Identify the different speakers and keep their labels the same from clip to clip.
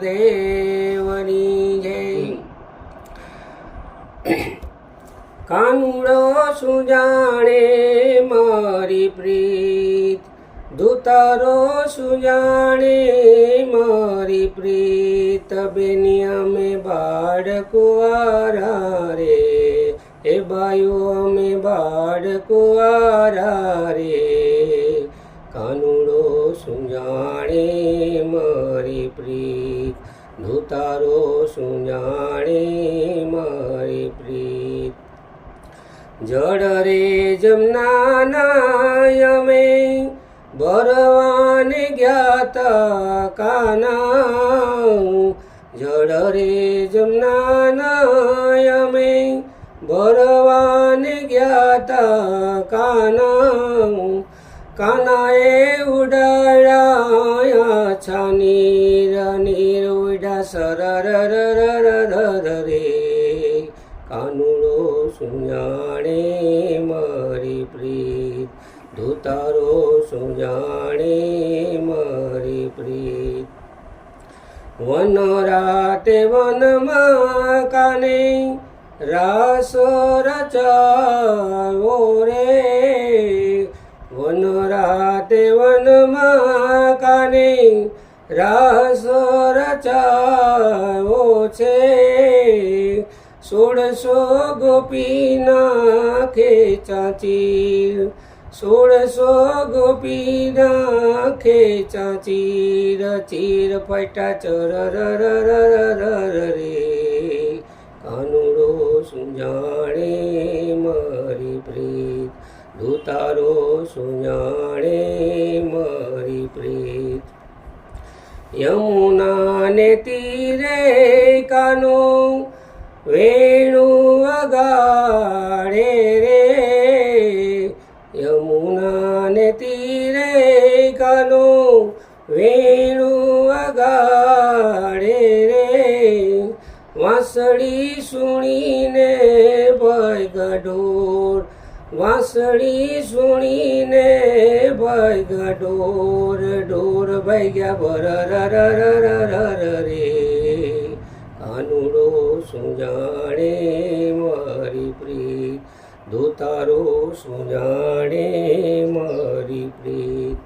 Speaker 1: દેવની જય કાનુડો સુજાણે મારી પ્રીત દૂતારો સુજાણે મારી પ્રીત બેની અમે બાળકુવારા રે એ બાયો અમે બાળકુવારા રે કાનુડો સુજાણે મારી પ્રીત? દૂતારો સુજાણે મારી પ્રીત? જળ રે જમનાના અમે ભરવાને જ્ઞાતા કાના જળ રે જમનાના અમે ભરવાને જ્ઞાતા કાના કાનાએ ઉડાડ્યા છાનીર નીર ઉડા સરર રે કાનુડો સુજાણે મારી પ્રીત. ધૂતારો સુજાણે મારી પ્રીત. વન રાતે વનમાં કાને રાસ રચાવો રે. રાતે વનમાં કાને રાસ રચાવો છે. સોળસો ગોપીના ખેચાચીર સોળસો ગોપીના ખેચાચીર રચીર ફટા ચર, રે કાનુડો સુજાણે મારી પ્રીત દૂતારો સુજાણે મારી પ્રીત. યમુનાને તીરે કાનો, વેણુ વગાડે રે. યમુનાને તીરે કાનો, વેણુ વગાડે રે. વાંસળી સુણીને ભય ગઢોર વાંસળી સુણીને ભય ગઢોર ઢોર ભય ભર, રે કાનુડો સુજાણે મારી પ્રીત દોતારો સુજાણે મારી પ્રીત.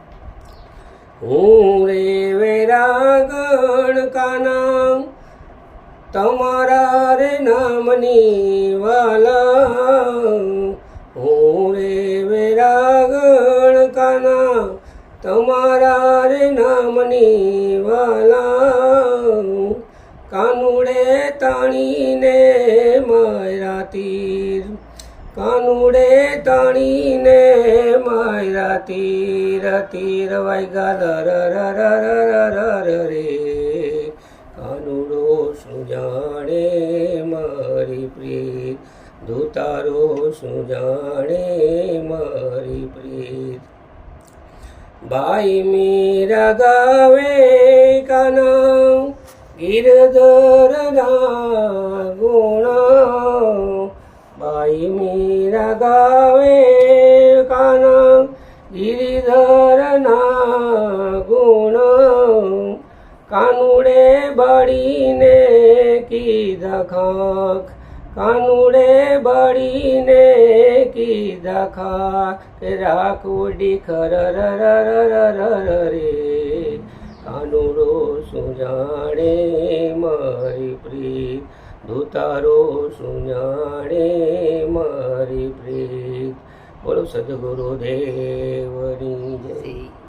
Speaker 1: હું રે વેરાગણ કાના તમારા રે નામની વાલા. તમારા રે નામની વાલા કાનુડે તાણીને મારા તીર. કાનુડે તાણીને મારા તીર તીર વાગ્યા ર, રે કાનુડો સુજાણે મારી પ્રીત? દૂતારો સુજાણે મારી પ્રીત? બાઈ મીરા ગાવે કાના ગિરધર ગુણ બાઈ મીરા ગાવે કાના ગિરિધર ગુણ કાનુડે બળીને કીધા ખાખ કાનુડે બળીને કીધા ખા કે રાખ ઉડી ખર રે કાનુડો સુજાણે મારી પ્રીત? ધૂતારો શું જાણે મારી પ્રીત? બોલો સદગુરુ દેવની જય